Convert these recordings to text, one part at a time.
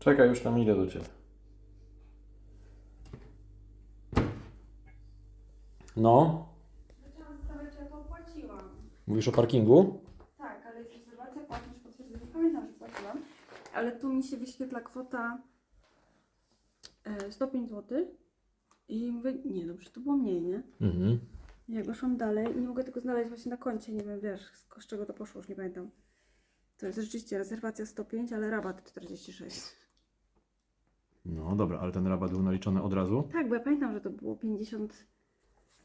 Czekaj, już tam idę do Ciebie. No, Zaczęłam zastanawiać, czy ja to opłaciłam. mówisz o parkingu? Tak, ale jest rezerwacja, płatność potwierdzenia. Pamiętam, że płaciłam. Ale tu mi się wyświetla kwota e, 105 zł. I mówię, nie przecież to było mniej, nie? Mhm. Jak szłam dalej i nie mogę tego znaleźć właśnie na koncie, nie wiem, wiesz, z, z czego to poszło, już nie pamiętam. To jest rzeczywiście rezerwacja 105, ale rabat 46. No dobra, ale ten rabat był naliczony od razu? Tak, bo ja pamiętam, że to było 50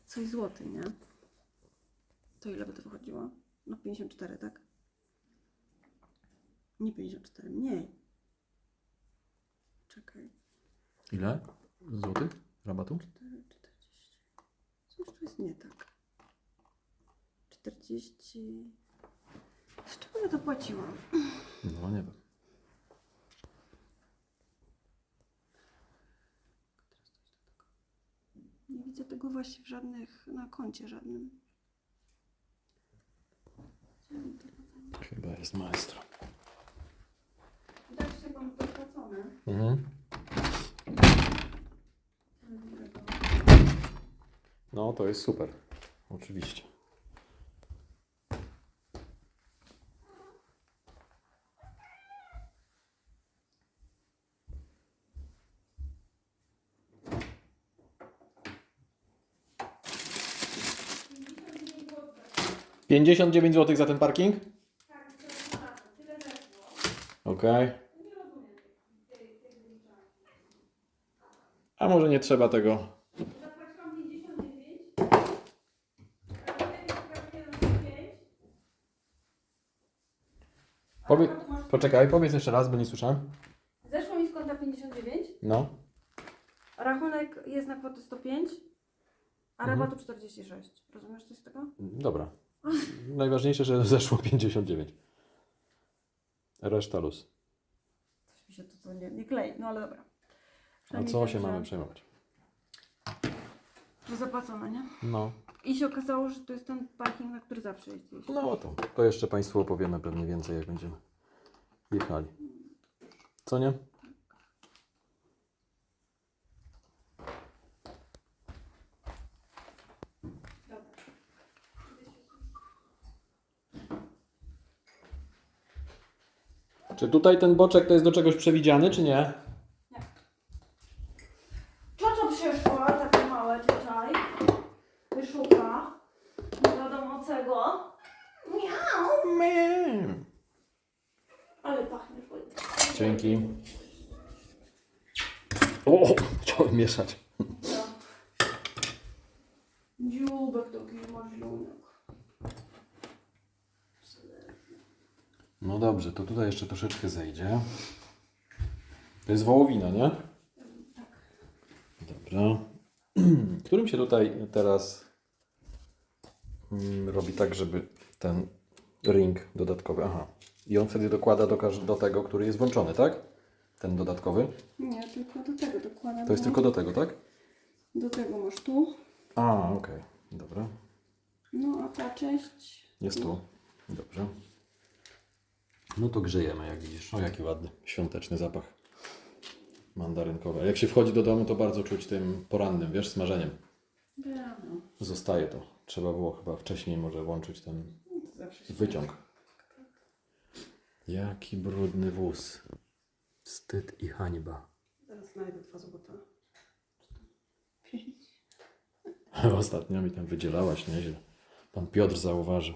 coś złotych, nie? To ile by to wychodziło? No 54, tak? Nie 54, mniej. Czekaj. Ile? Złotych rabatu? 4, 40. Coś tu jest nie tak. 40. Z czego ja to płaciłam? No nie wiem. Nie widzę tego właśnie w żadnych, na koncie żadnym. Chyba jest maestro. Widać, że mam dopłacone. Mhm. No to jest super. Oczywiście. Pięćdziesiąt dziewięć złotych za ten parking? Okej. A może nie trzeba tego? Zapłaciłam 59. A potem zapłaciłam 5. Powie... Poczekaj, powiedz jeszcze raz, bo nie słyszałem. Zeszło mi z konta 59, No. rachunek jest na kwotę 105, a Mhm. rabatu 46. Rozumiesz coś z tego? Dobra. Najważniejsze, że zeszło 59. Reszta luz. Coś mi się to nie, nie klei, no ale dobra. A Przynajmniej co wiem, się że- mamy przejmować? Że zapłacone, nie? No. I się okazało, że to jest ten parking, na który zawsze jeździsz. No to, to jeszcze Państwu opowiemy pewnie więcej, jak będziemy jechali. Co nie? Czy tutaj ten boczek to jest do czegoś przewidziany, czy nie? Ciocia przyszła, takie małe tutaj. Wyszuka. Nie wiadomo czego. Miau. Ale pachnie. Dzięki. O, chciałem mieszać. No dobrze, to tutaj jeszcze troszeczkę zejdzie. To jest wołowina, nie? Dobra. Którym się tutaj teraz mm, robi tak, żeby ten ring dodatkowy, aha. I on wtedy dokłada do, do tego, który jest włączony, tak? Ten dodatkowy. Nie, tylko do tego dokładam. To jest tylko do tego, tak? Do tego masz tu. A, okej. Dobra. No a ta część. Jest tu. Dobrze. No to grzejemy, jak widzisz. O, jaki ładny, świąteczny zapach mandarynkowy. Jak się wchodzi do domu, to bardzo czuć tym porannym, wiesz, smażeniem. Wiem, Zostaje to. Trzeba było chyba wcześniej może włączyć ten to zawsze się wyciąg. Jaki brudny wóz. Wstyd i hańba. Zaraz znajdę dwa złota. Ostatnio mi tam wydzielałaś nieźle. Pan Piotr zauważył.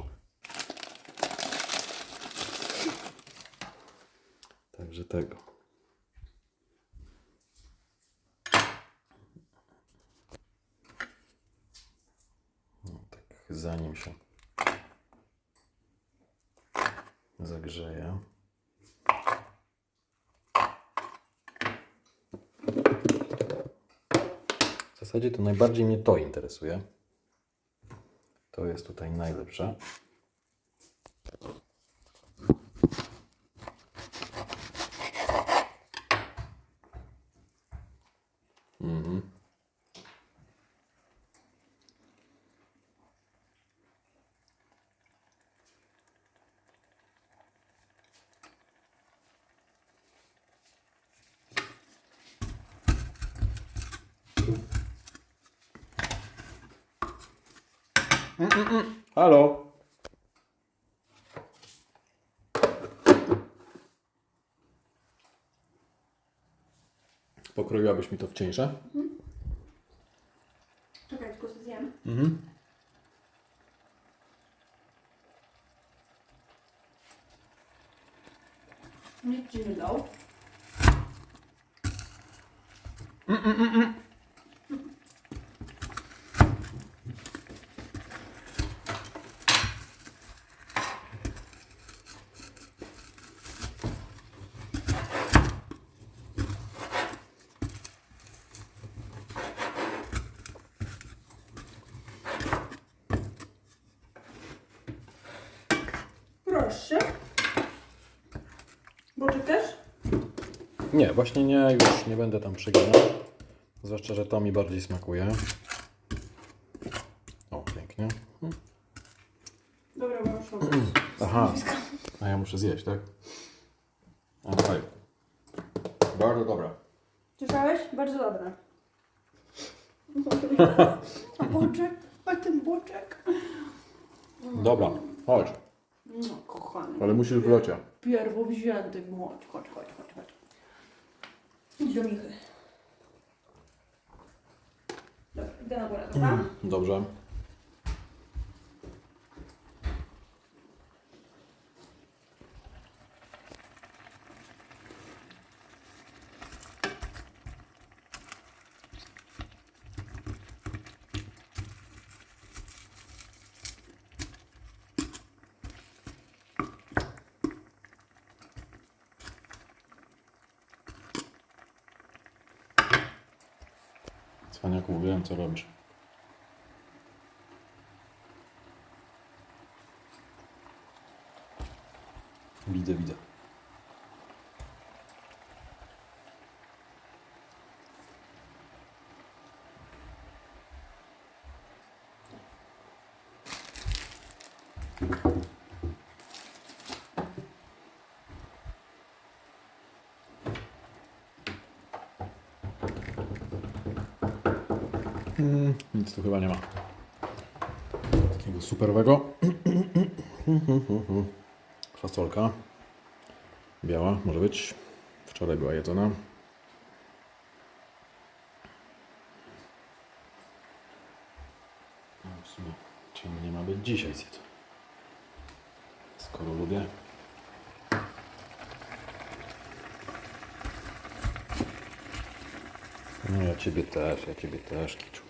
Także tego. No, tak zanim się zagrzeje. W zasadzie to najbardziej mnie to interesuje. To jest tutaj najlepsze. Mm, mm, mm. Halo? Pokroiłabyś mi to w cieńsze? Czekaj, tylko sobie zjem. Mhm. Nikt ci nie dał. Proszę. Boczek też? Nie, właśnie nie, już nie będę tam przeginał. Zwłaszcza, że to mi bardziej smakuje. O, pięknie. Dobra, bo już Aha, a ja muszę zjeść, tak? Okej. Bardzo dobra. Słyszałeś? Bardzo dobre. A boczek? A ten boczek? Dobra, chodź. No, kochany. Ale musisz w locie. Pierwowzięty. Chodź, chodź, chodź, chodź, chodź. Idź do Michy. Dobra, idę na górę, dobra? Dobrze. Cwaniaku, wiem co robisz. Widzę, widzę. Mm, nic tu chyba nie ma. Takiego superowego. Fasolka. Biała, może być. Wczoraj była jedzona. No, czemu nie ma być dzisiaj zjedzona? Skoro lubię. No ja ciebie też, ja ciebie też, Kiczu.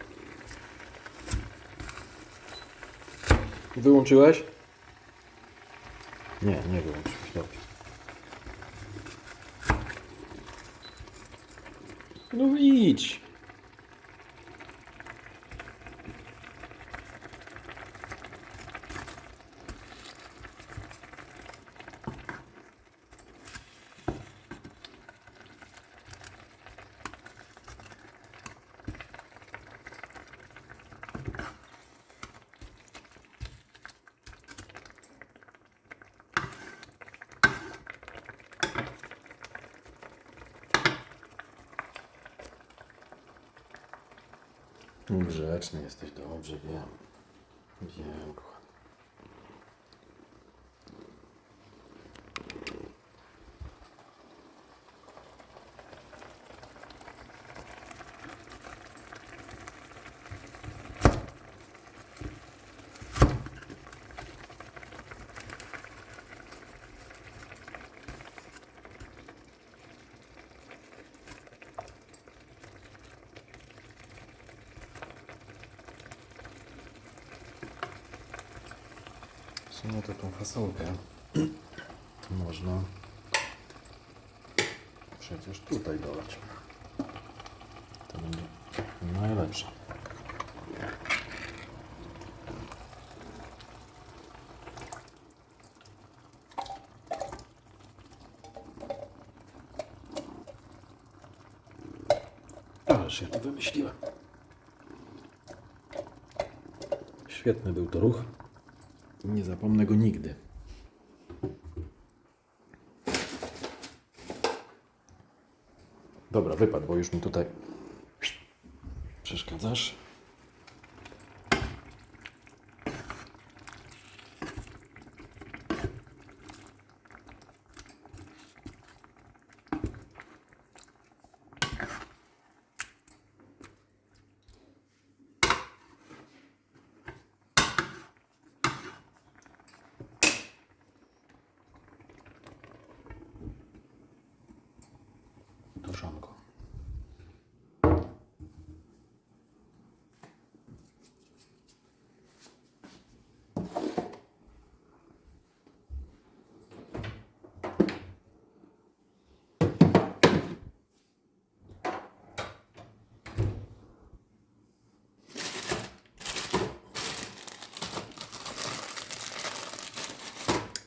Wyłączyłeś? Nie, nie wyłączyłeś, dobrze. No idź. Grzeczny jesteś, dobrze, wiem. Wiem, kochany. W sumie to tą fasolkę można przecież tutaj dolać. To będzie najlepsze. Ależ ja to wymyśliłem. Świetny był to ruch. Nie zapomnę go nigdy. Dobra, wypadł, bo już mi tutaj przeszkadzasz. Duszonko.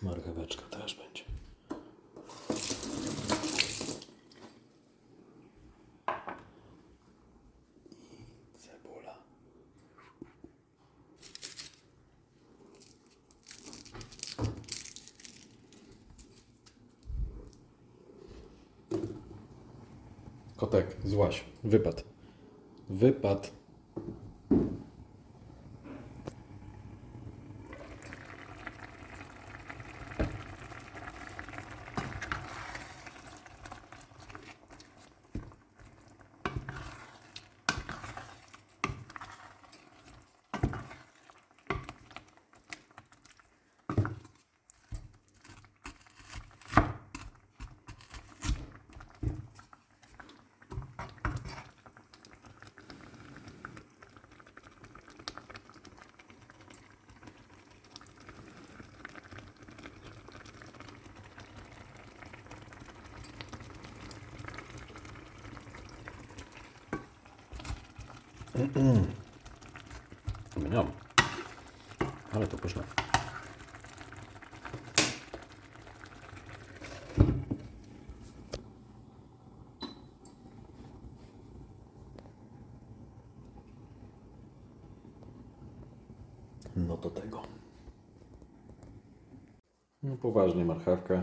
Marcheweczka też będzie. Kotek, złaś. Wypad. Wypad. Mniam. Ale to pyszne. No do tego. No poważnie marchewkę.